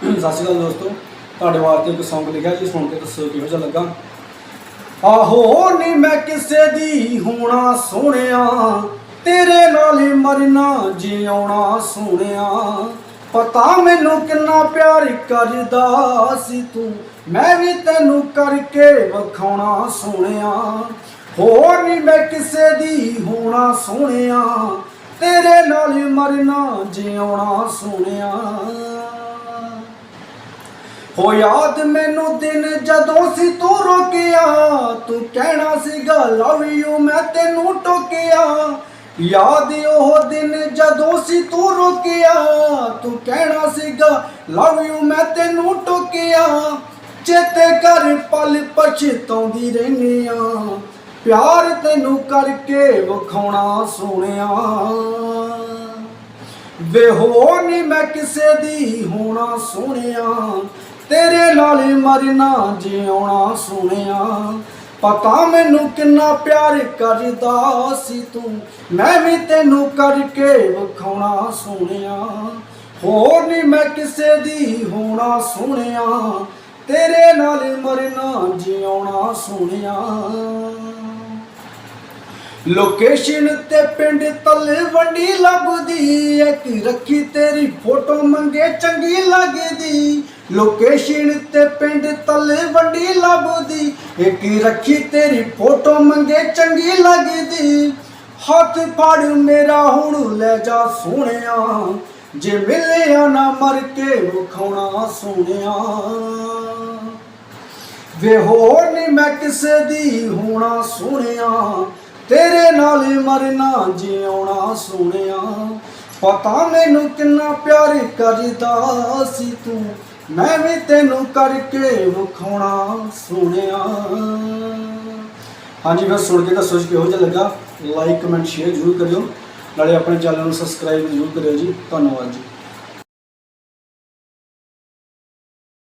ਸਤਿ ਸ਼੍ਰੀ ਅਕਾਲ ਦੋਸਤੋ। ਤੁਹਾਡੇ ਵਾਸਤੇ ਇੱਕ Song ਲਿਖਿਆ ਜੀ, ਸੁਣ ਕੇ ਦੱਸੋ ਕਿਹੋ ਜਿਹਾ ਲੱਗਾ। ਆਹੋ ਨੀ ਮੈਂ ਕਿਸੇ ਦੀ ਹੋਣਾ ਸੋਹਣਿਆ। ਤੇਰੇ ਨਾਲ ਹੀ ਮਰਨਾ, ਜਿਉਣਾ ਸੋਹਣਿਆ। ਪਤਾ ਮੈਨੂੰ ਕਿੰਨਾ ਪਿਆਰ ਕਰਦਾ ਸੀ ਤੂੰ। ਮੈਂ ਵੀ ਤੈਨੂੰ ਕਰਕੇ ਵਿਖਾਉਣਾ ਸੋਹਣਿਆ। ਹੋਰ ਨਹੀਂ ਮੈਂ ਕਿਸੇ ਦੀ ਹੋਣਾ ਸੋਹਣਿਆ। ਤੇਰੇ ਨਾਲ ਹੀ ਮਰਨਾ, ਜਿਉਣਾ ਸੋਹਣਿਆ। ਹੋ ਯਾਦ ਮੈਨੂੰ ਦਿਨ ਜਦੋਂ ਸੀ ਤੂੰ ਰੋਕਿਆ, ਤੂੰ ਕਹਿਣਾ ਸੀਗਾ, ਲਵ ਯੂ, ਮੈਂ ਤੈਨੂੰ ਟੋਕਿਆ। ਯਾਦ ਉਹ ਦਿਨ ਜਦੋਂ ਸੀ ਤੂੰ ਰੋਕਿਆ, ਤੂੰ ਕਹਿਣਾ ਸੀਗਾ, ਲਵ ਯੂ, ਮੈਂ ਤੈਨੂੰ ਟੋਕਿਆ। ਚੇਤੇ ਕਰ ਪਲ ਪਛਤਾਉਂਦੀ ਰਹਿੰਦੀ ਆ ਪਿਆਰ ਤੈਨੂੰ ਕਰਕੇ ਵਿਖਾਉਣਾ ਸੋਹਣਿਆ। ਵੇ ਹੋ ਨੀ ਮੈਂ ਕਿਸੇ ਦੀ ਹੋਣਾ ਸੋਹਣਿਆ ਤੇਰੇ ਨਾਲ ਹੀ ਮਰਨਾ ਜਿਉਣਾ ਸੋਹਣਿਆ। ਪਤਾ ਮੈਨੂੰ ਕਿੰਨਾ ਪਿਆਰ ਕਰਦਾ ਸੀ ਤੂੰ। ਮੈਂ ਵੀ ਤੈਨੂੰ ਕਰਕੇ ਵਿਖਾਉਣਾ ਸੋਹਣਿਆ। ਹੋਰ ਨੀ ਮੈਂ ਕਿਸੇ ਦੀ ਹੋਣਾ ਸੋਹਣਿਆ। ਤੇਰੇ ਨਾਲ ਹੀ ਮਰਨਾ ਜਿਉਣਾ ਸੋਹਣਿਆ। ਲੋਕੇਸ਼ਨ ਤੇ ਪਿੰਡ ਤਲਵੰਡੀ ਲੱਭਦੀ ਇੱਕ ਰੱਖੀ ਤੇਰੀ ਫੋਟੋ ਮੰਗੇ ਚੰਗੀ ਲੱਗਦੀ। ਲੋਕੇਸ਼ਨ ਤੇ ਪਿੰਡ ਤਲਵੰਡੀ ਲੱਭਦੀ। ਇੱਕ ਰੱਖੀ ਤੇਰੀ ਫੋਟੋ ਮੰਗੇ ਚੰਗੀ ਲੱਗਦੀ। ਹੱਥ ਫੜ ਮੇਰਾ ਹੁਣ ਲੈ ਜਾ ਸੋਹਣਿਆ। ਜੇ ਮਿਲਿਆ ਨਾ ਮਰ ਕੇ ਵਿਖਾਉਣਾ ਸੋਹਣਿਆ। ਵੇ ਹੋਰ ਨਹੀਂ ਮੈਂ ਕਿਸੇ ਦੀ ਹੋਣਾ ਸੋਹਣਿਆ। ਤੇਰੇ ਨਾਲ ਹੀ ਮਰਨਾ ਜਿਉਣਾ ਸੋਹਣਿਆ। ਪਤਾ ਮੈਨੂੰ ਕਿੰਨਾ ਪਿਆਰ ਕਰਦਾ ਸੀ ਤੂੰ, ਮੈਂ ਵੀ ਤੈਨੂੰ ਕਰਕੇ ਵਿਖਾਉਣਾ ਸੋਹਣਿਆ। ਹਾਂਜੀ ਫਿਰ ਸੁਣ ਕੇ ਦੱਸੋ ਜੀ ਕਿਹੋ ਜਿਹਾ ਲੱਗਾ। ਲਾਈਕ ਕਮੈਂਟ ਸ਼ੇਅਰ ਜ਼ਰੂਰ ਕਰਿਓ। ਨਾਲੇ ਆਪਣੇ ਚੈਨਲ ਨੂੰ ਸਬਸਕ੍ਰਾਈਬ ਜ਼ਰੂਰ ਕਰਿਓ ਜੀ। ਧੰਨਵਾਦ ਜੀ।